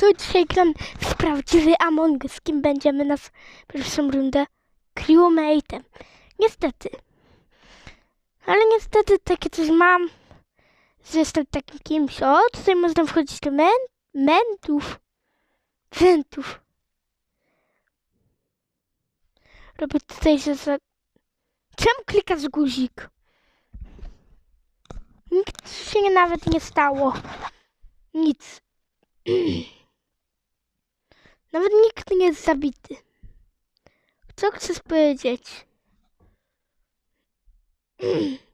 to dzisiaj gram w prawdziwy Among Us. Kim będziemy na pierwszą rundę? Crewmate'em. Niestety. Ale niestety takie coś mam, że jestem takim kimś. O, tutaj można wchodzić do men mentów. Wentów. Robię tutaj, że za... Czemu klikasz guzik? Nic się nawet nie stało. Nic. Nawet nikt nie jest zabity. Co chcesz powiedzieć?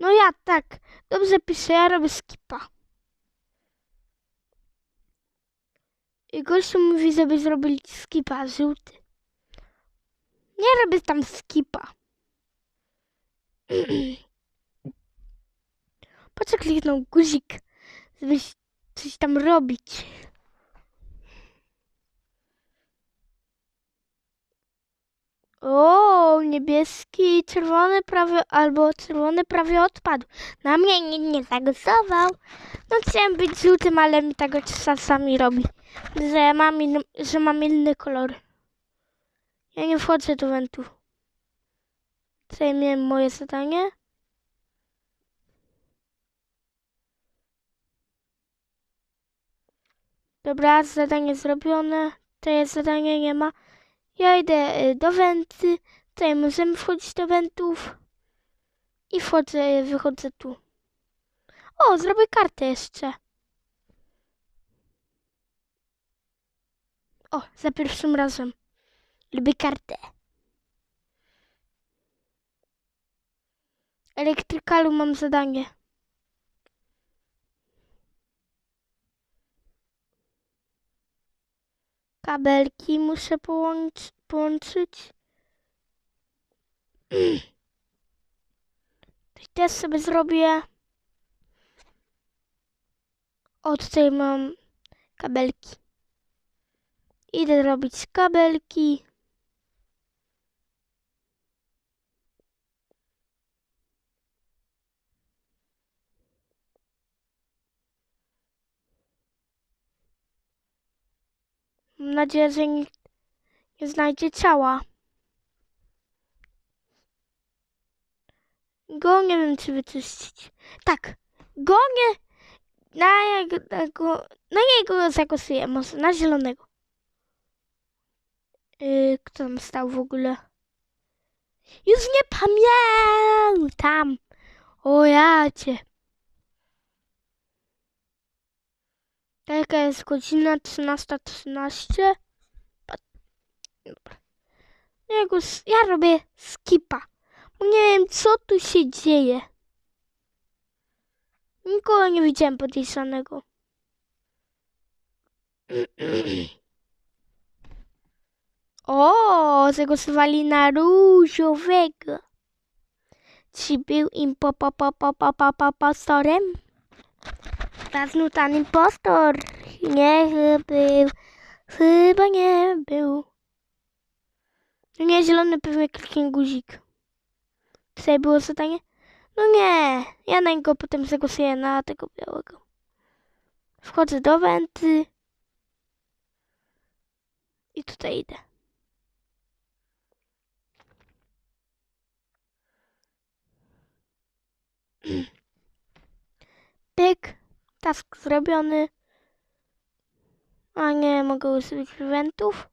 No ja tak. Dobrze piszę, ja robię skipa. I gościu mówi, żeby zrobić skipa żółty. Nie robię tam skipa. Co kliknął guzik, żeby coś tam robić? O, niebieski, czerwony prawie, albo czerwony prawie odpadł. Na mnie nikt nie zagłosował. No chciałem być żółtym, ale mi tego czasami robi, że mam, inny, że mam inny kolor. Ja nie wchodzę do wentu. Miałem moje zadanie. Dobra, zadanie zrobione. Tutaj zadania nie ma. Ja idę y, do wenty. Tutaj możemy wchodzić do wentów. I wchodzę, wychodzę tu. O, zrobię kartę jeszcze. O, za pierwszym razem. Lubię kartę. Elektrykalu mam zadanie. Kabelki muszę połącz połączyć. To też sobie zrobię. O, tutaj mam kabelki. Idę robić kabelki. Mam nadzieję, że nikt nie znajdzie ciała. Go nie wiem, czy wyczyścić. Tak, go nie. Na jego, na niego zagłosuję, może na zielonego. Yy, kto tam stał w ogóle? Już nie pamiętam. O ja cię. Jaka jest godzina 13.13? Pa- Dobra. Ja, ja robię skipa. Bo nie wiem, co tu się dzieje. Nikogo nie widziałem podejrzanego. O, zagłosowali na różowego. Czy był im po, po, po, po, po, po, po, postorem? Zasnutan impostor. Nie był. Chyba nie był. No nie, zielony pewnie kliknie guzik. Tutaj było zadanie? No nie, ja na niego potem zagłosuję na tego białego. Wchodzę do wenty. I tutaj idę. Pyk. Task zrobiony. A nie, mogę użyć eventów.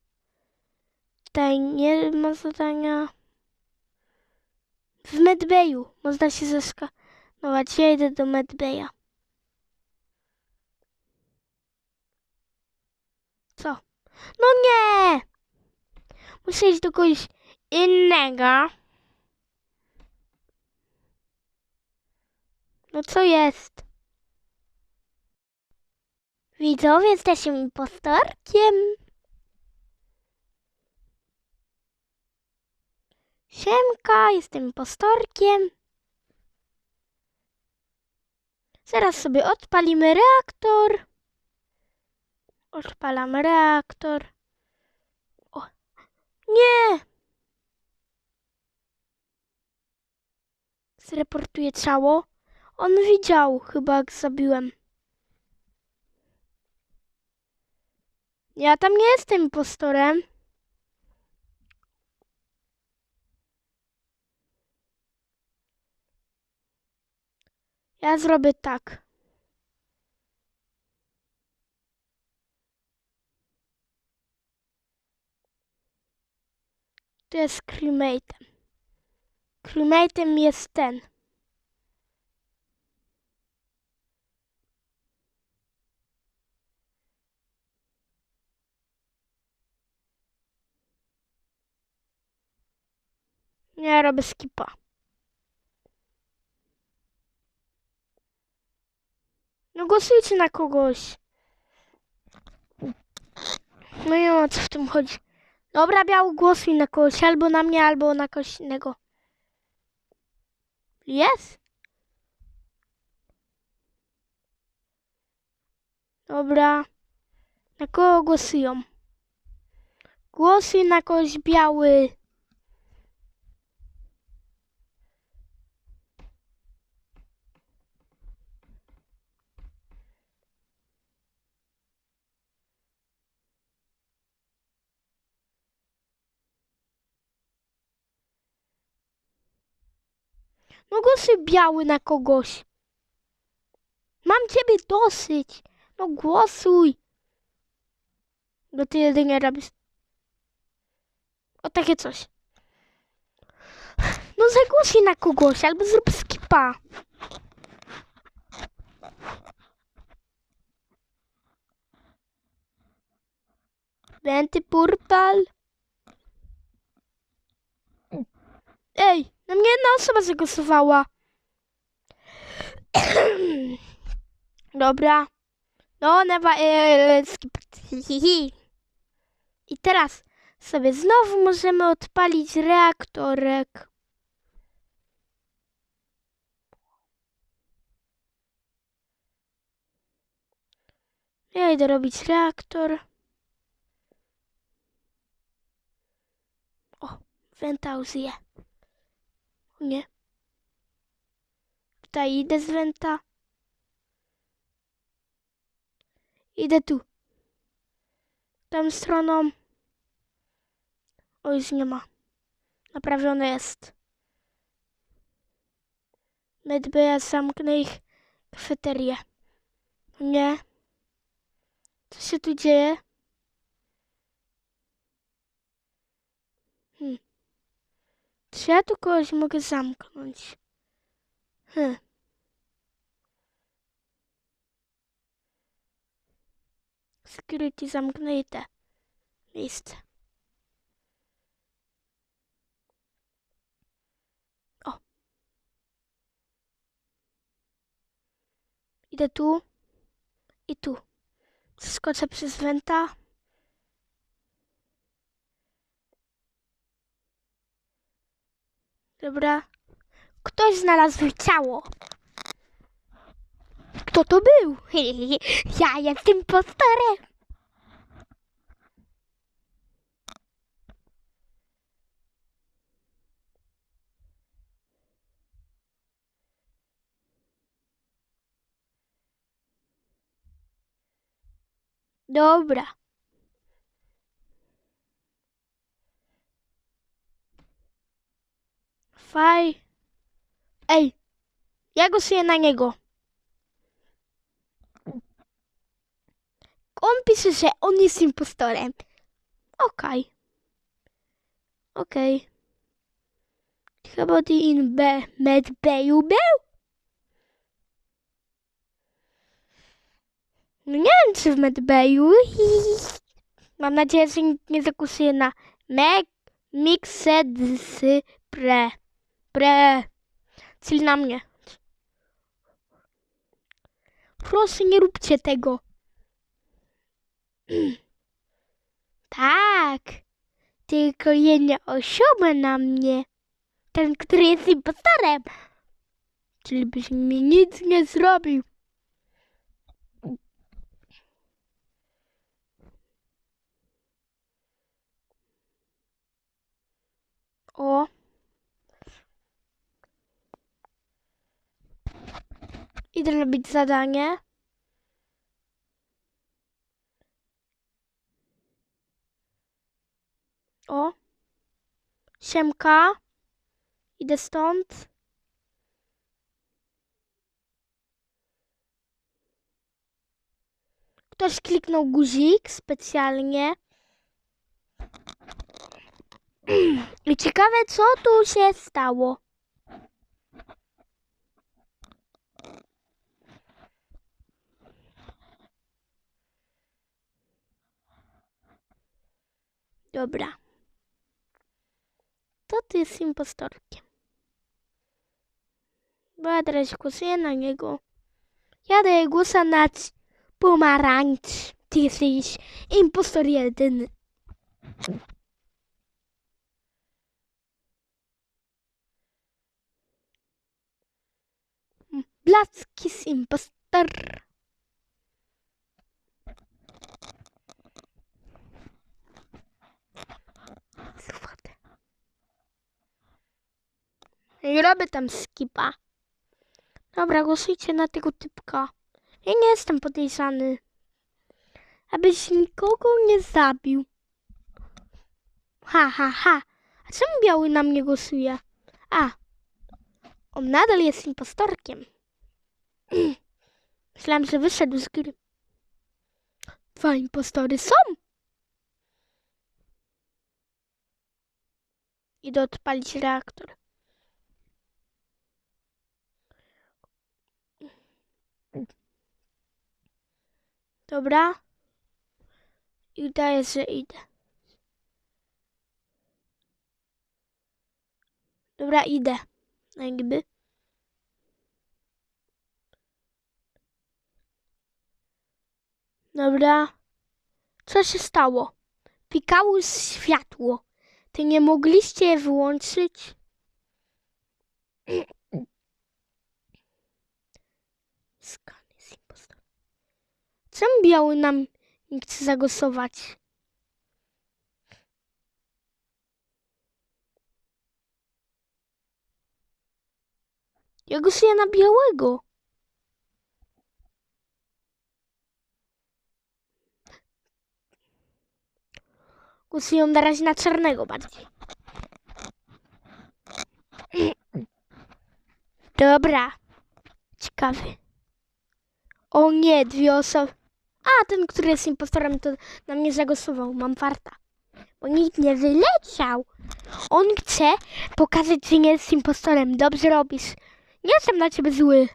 Tutaj nie ma zadania. W Medbayu można się zeskanować. Ja idę do Medbaya. Co? No nie! Muszę iść do kogoś innego. No co jest? Widzowie, jesteśmy impostorkiem. Siemka, jestem impostorkiem. Zaraz sobie odpalimy reaktor. Odpalamy reaktor. O, nie! Zreportuję ciało. On widział chyba jak zabiłem. Ja tam nie jestem impostorem. Ja zrobię tak. To jest crewmate'em. Crewmate'em jest ten. Nie robię skipa. No głosujcie na kogoś. No nie ma co w tym chodzi. Dobra, biały głosuj na kogoś, albo na mnie, albo na kogoś innego. Jest? Dobra. Na kogo głosują? Głosuj na kogoś biały. No głosuj biały na kogoś. Mam ciebie dosyć. No głosuj. Bo ty jedynie robisz. O takie coś. No zagłosuj na kogoś albo zrób skipa. Wenty portal. Ej, na mnie jedna osoba zagłosowała. Dobra. No, never e. I teraz sobie znowu możemy odpalić reaktorek. Ja idę robić reaktor. O, wentauzję. Nie. Tutaj idę z wenta. Idę tu. Tą stroną. O, już nie ma. Naprawione jest. Medby, ja zamknę ich kafeterię. Nie. Co się tu dzieje? Czy ja tu kogoś mogę zamknąć? Hmm. Security zamknięte. Miejsce. O. Idę tu. I tu. Skoczę przez wenta. Dobra. Ktoś znalazł ciało. Kto to był? Ja jestem postorem. Dobra. Faj. Ej, ja głosuję na niego. On pisze, że on jest impostorem. Okej. Okej. Chyba ty in B, med Bayu był? No nie wiem, czy w Medbayu. Mam nadzieję, że nie zagłosuje na Meg Mixed Pre. Pre. Czyli na mnie. Proszę, nie róbcie tego. Tak. Tylko jedna osoba na mnie. Ten, który jest impostorem. Czyli byś mi nic nie zrobił. O. Idę robić zadanie. O. Siemka. Idę stąd. Ktoś kliknął guzik specjalnie. I ciekawe, co tu się stało. Dobra. To ty jest impostorkiem. Teraz głosuję na niego. Ja daję głosa na pomarańcz. Ty jesteś impostor jedyny. Blacki z impostor. Nie robię tam skipa. Dobra, głosujcie na tego typka. Ja nie jestem podejrzany. Abyś nikogo nie zabił. Ha, ha, ha. A czemu biały na mnie głosuje? A. On nadal jest impostorkiem. Myślałem, że wyszedł z gry. Dwa impostory są. Idę odpalić reaktor. Dobra. I udaję, że idę. Dobra, idę. No Jakby. Dobra. Co się stało? Pikało światło. Ty nie mogliście je wyłączyć? Skan jest impostor. Czemu biały nam nie chce zagłosować? Ja głosuję na białego. Głosuję na razie na czarnego bardziej. Dobra. Ciekawy. O nie, dwie osoby. A, ten, który jest impostorem, to na mnie zagłosował. Mam farta. Bo nikt nie wyleciał. On chce pokazać, że nie jest impostorem. Dobrze robisz. Nie jestem na ciebie zły.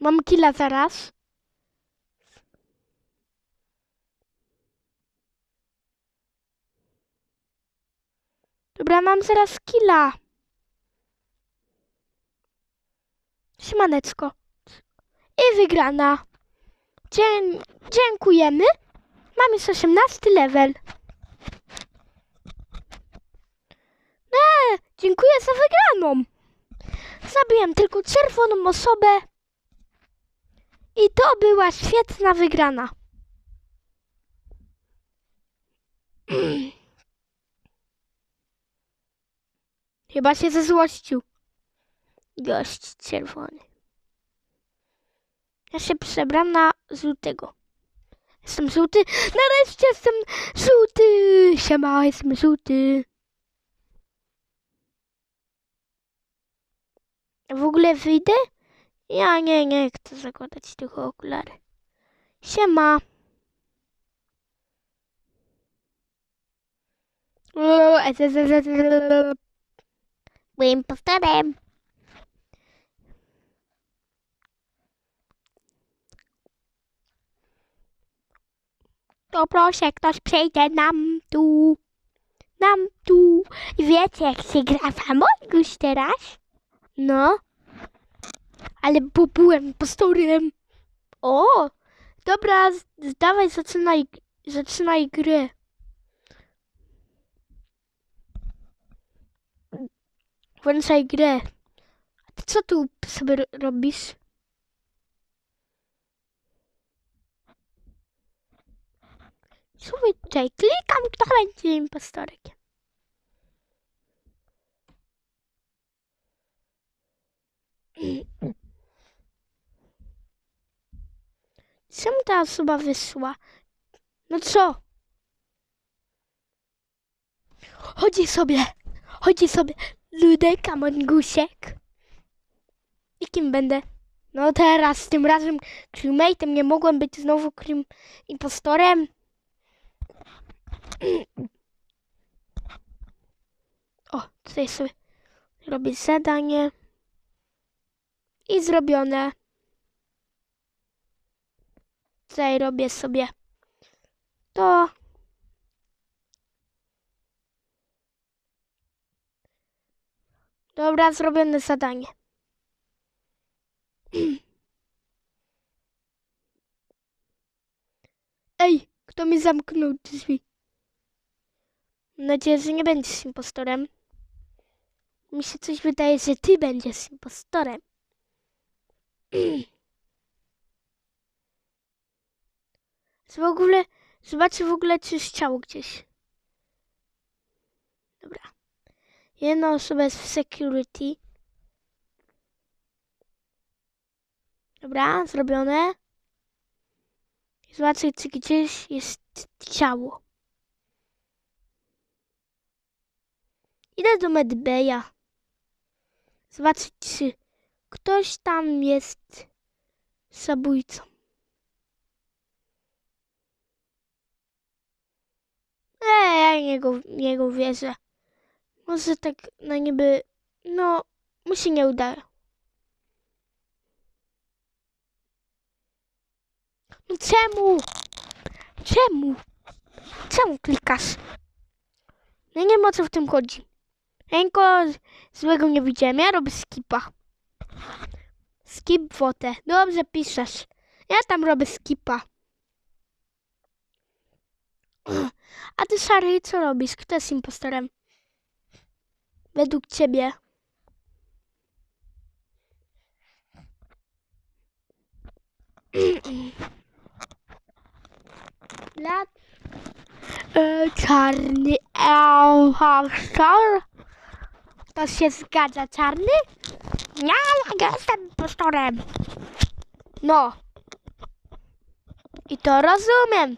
Mam killa zaraz. Dobra, mam zaraz killa. Siemaneczko. I wygrana. Dzie- dziękujemy. Mam już 18 level. Nie, dziękuję za wygraną. Zabiłem tylko czerwoną osobę. I to była świetna wygrana. Chyba się zezłościł. Gość czerwony. Ja się przebram na żółtego. Jestem żółty. Nareszcie jestem żółty. Siema, jestem żółty. W ogóle wyjdę? Ja nie, nie chcę zakładać tych okulary. Siema. Byłem impostorem. To proszę, ktoś przejdzie nam tu. Nam tu. Wiecie, jak się gra w Among teraz? No. Ale bo byłem impostorem. O! Dobra, zdawaj, zaczynaj, zaczynaj grę. Włączaj grę. A ty co tu sobie ro- robisz? Słuchaj, klikam, kto będzie impostorem. Czemu ta osoba wyszła? No co? Chodzi sobie, chodzi sobie Ludek, a. I kim będę? No teraz, tym razem crewmate'em, nie mogłem być znowu crew impostorem. O, tutaj sobie robię zadanie. I zrobione. Tutaj robię sobie to. Dobra, zrobione zadanie. Ej, kto mi zamknął drzwi? Mam nadzieję, że nie będziesz impostorem. Mi się coś wydaje, że ty będziesz impostorem. W ogóle, zobaczę w ogóle, czy jest ciało gdzieś. Dobra. Jedna osoba jest w security. Dobra, zrobione. Zobaczę, czy gdzieś jest ciało. Idę do Medbeja. Zobaczyć, czy ktoś tam jest zabójcą. Eee, ja niego, niego wierzę. Może tak na niby, no, mu się nie uda. No czemu? Czemu? Czemu klikasz? No nie wiem o co w tym chodzi. Ja nikogo złego nie widziałem, ja robię skipa. Skip wotę. Dobrze piszesz. Ja tam robię skipa. A ty, Szary, co robisz? Kto jest impostorem? Według ciebie. Lat. E, czarny impostor? To się zgadza, czarny? Nie, ja jestem impostorem. No. I to rozumiem.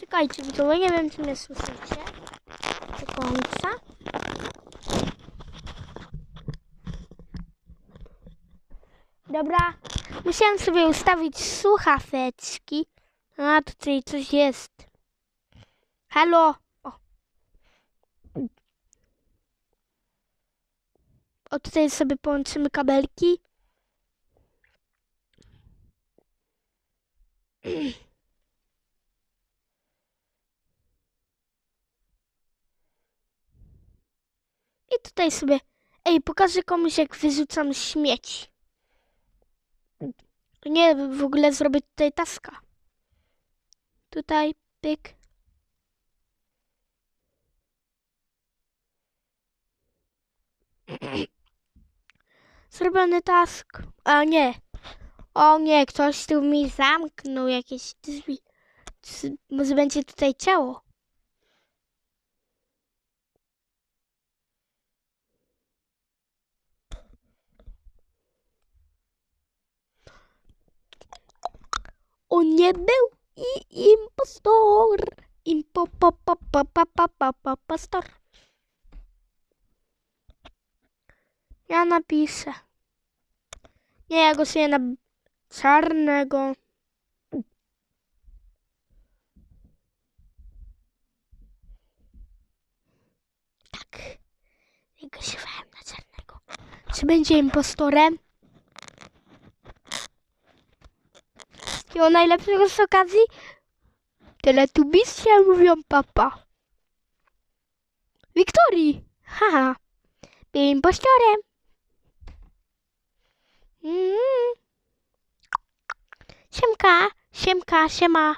Czekajcie, bo nie wiem, czy mnie słyszycie do końca. Dobra, musiałem sobie ustawić słuchaweczki. A, tutaj coś jest. Halo? O. o, tutaj sobie połączymy kabelki. I tutaj sobie, ej, pokażę komuś, jak wyrzucam śmieci. Nie, w ogóle zrobię tutaj taska. Tutaj, pyk. Zrobiony task. A nie. O nie, ktoś tu mi zamknął jakieś drzwi. Może będzie tutaj ciało. On nie był i impostor. Impo, po, po, po, po, po, po, po, postor. Ja napiszę. Nie, ja głosuję na czarnego. Tak. Ja głosowałem na czarnego. Czy będzie impostorem? I o najlepszego z okazji? Tyle tu się mówią papa. Wiktorii! Haha, był impostorem. Mm. Siemka, siemka, siema.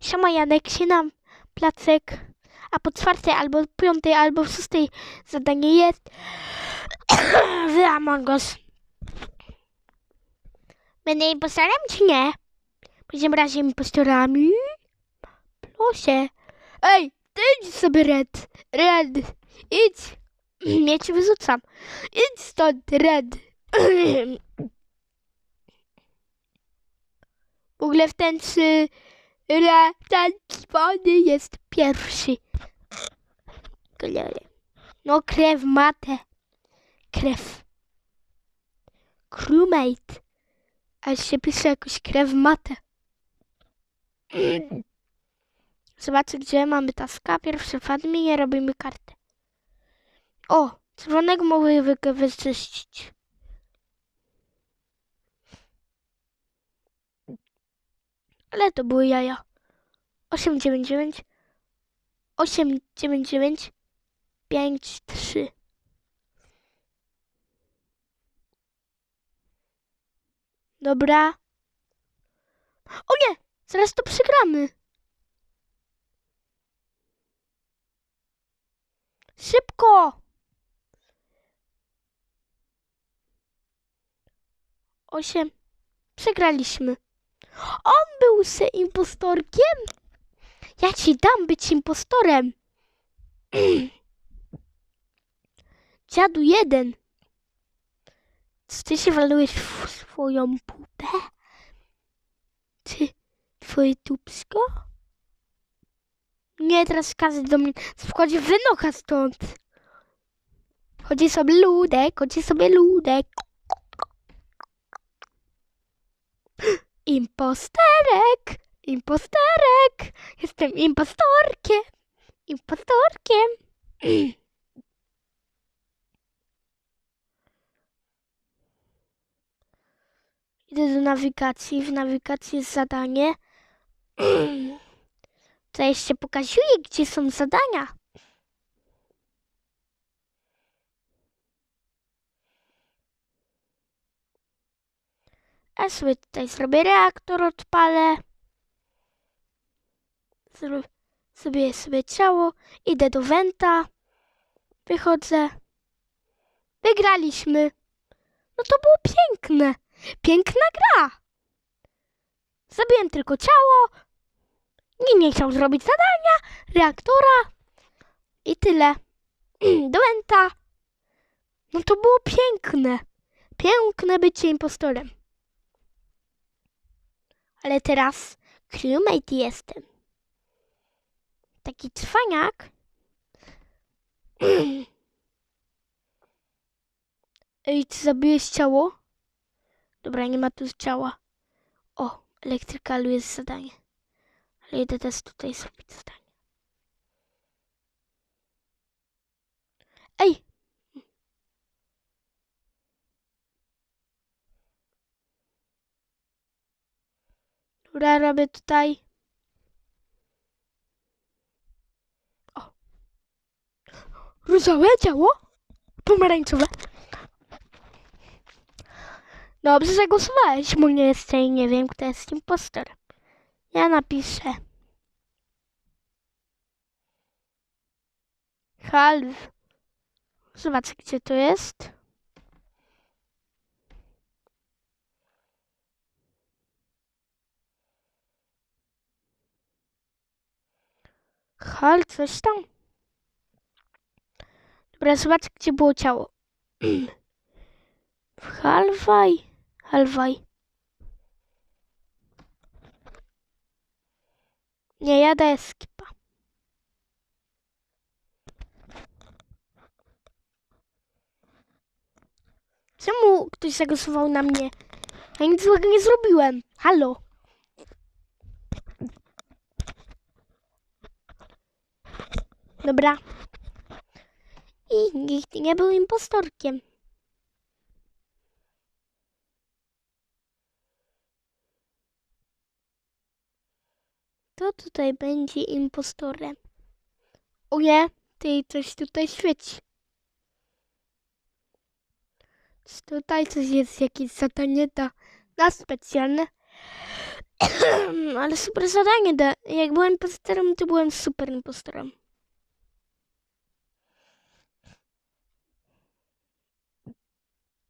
Siema Janek, siema placek. A po czwartej, albo piątej, albo szóstej zadanie jest w Among Us. Będę impostorem czy nie? Będziemy razem impostorami? Proszę. Ej, ty idź sobie Red. Red, idź. Ja cię wyrzucam. Idź stąd, Red. W ogóle w ten trzy Ratanczony jest pierwszy. No krew matę. Krew. Crewmate. Ale się pisze jakoś krew matę. Zobaczę, gdzie mamy taska. Pierwszy w robimy kartę. O, czerwonego mogę wy- wyczyścić. Ale to były jaja. 899 899 53 Dobra. O nie! Zaraz to przegramy. Szybko! Osiem. Przegraliśmy. On był se impostorkiem? Ja ci dam być impostorem. Dziadu jeden. Czy ty się walujesz w swoją pupę? Ty, twoje tubsko? Nie, teraz kazy do mnie. Wchodzi wynocha stąd. Chodzi sobie ludek, chodzi sobie ludek. Imposterek, imposterek. Jestem impostorkiem, impostorkiem. Idę do nawigacji. W nawigacji jest zadanie. To jeszcze pokazuje, gdzie są zadania. Ja sobie tutaj zrobię reaktor, odpalę. Zro sobie sobie ciało. Idę do Wenta. Wychodzę. Wygraliśmy. No to było piękne. Piękna gra. Zabiłem tylko ciało. Nikt nie chciał zrobić zadania. Reaktora. I tyle. Do Wenta. No to było piękne. Piękne bycie impostorem. Ale teraz crewmate jestem. Taki cwaniak. Ej, czy zabiłeś ciało? Dobra, nie ma tu ciała. O, elektrykalu jest zadanie. Ale idę też tutaj zrobić zadanie. Ej! Dobra, robię tutaj. O. Różowe ciało? Pomarańczowe? Dobrze, że głosowałeś, bo nie jeszcze i nie wiem, kto jest impostor. Ja napiszę. Halw. Zobacz, gdzie to jest. Hal, coś tam. Dobra, zobacz, gdzie było ciało. W Halwaj. Halwaj. Nie, ja daję skipa. Czemu ktoś zagłosował na mnie? Ja nic złego nie zrobiłem. Halo. Dobra. I nikt nie był impostorkiem. Kto tutaj będzie impostorem? O nie, ty coś tutaj świeci. Tutaj coś jest, jakieś zadanie da, na specjalne. Ale super zadanie da. Jak byłem impostorem, to byłem super impostorem.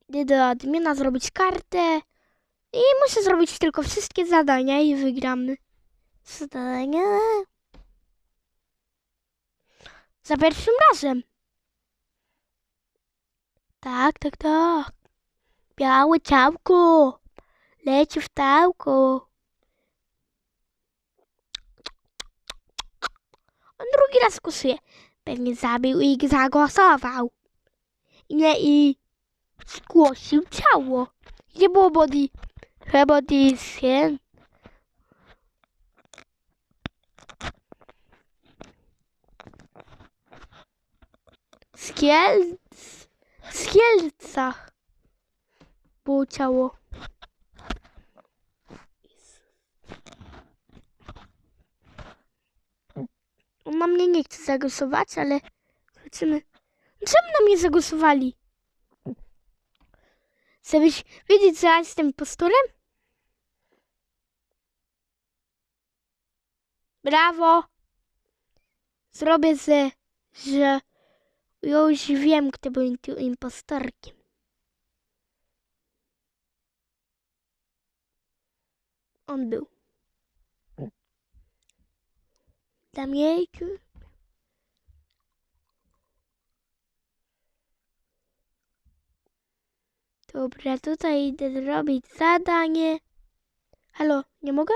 Idę do admina zrobić kartę. I muszę zrobić tylko wszystkie zadania i wygramy. Zadania. Za pierwszym razem. Tak, tak, tak. Białe ciałko. Leci w tałko. On drugi raz głosuje. Pewnie zabił i zagłosował. Nie i zgłosił ciało. Gdzie było body? Chyba body jest hen. Skiel... W Kielcach było ciało. On mnie nie chce zagłosować, ale zobaczymy. Czemu na mnie zagłosowali? Chcesz wiedzieć, że ja jestem posturem? Brawo! Zrobię ze, że już wiem, kto był tu impostorkiem. On był. Damiejku. Dobra, tutaj idę zrobić zadanie. Halo, nie mogę?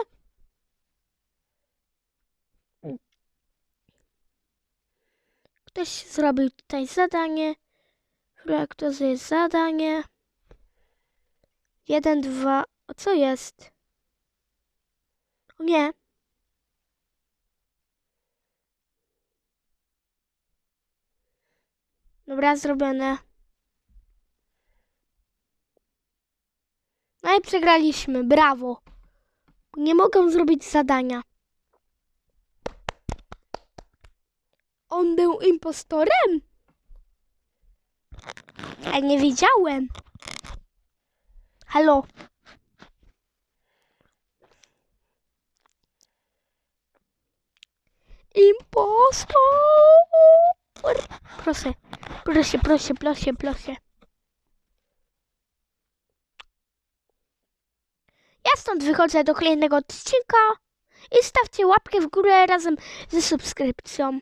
Ktoś zrobił tutaj zadanie. Jest zadanie? Jeden, dwa. O co jest? O nie. Dobra, zrobione. No i przegraliśmy. Brawo. Nie mogę zrobić zadania. On był impostorem? Ja nie wiedziałem. Halo. Impostor. Proszę, proszę, proszę, proszę, proszę. Ja stąd wychodzę do kolejnego odcinka i stawcie łapkę w górę razem ze subskrypcją.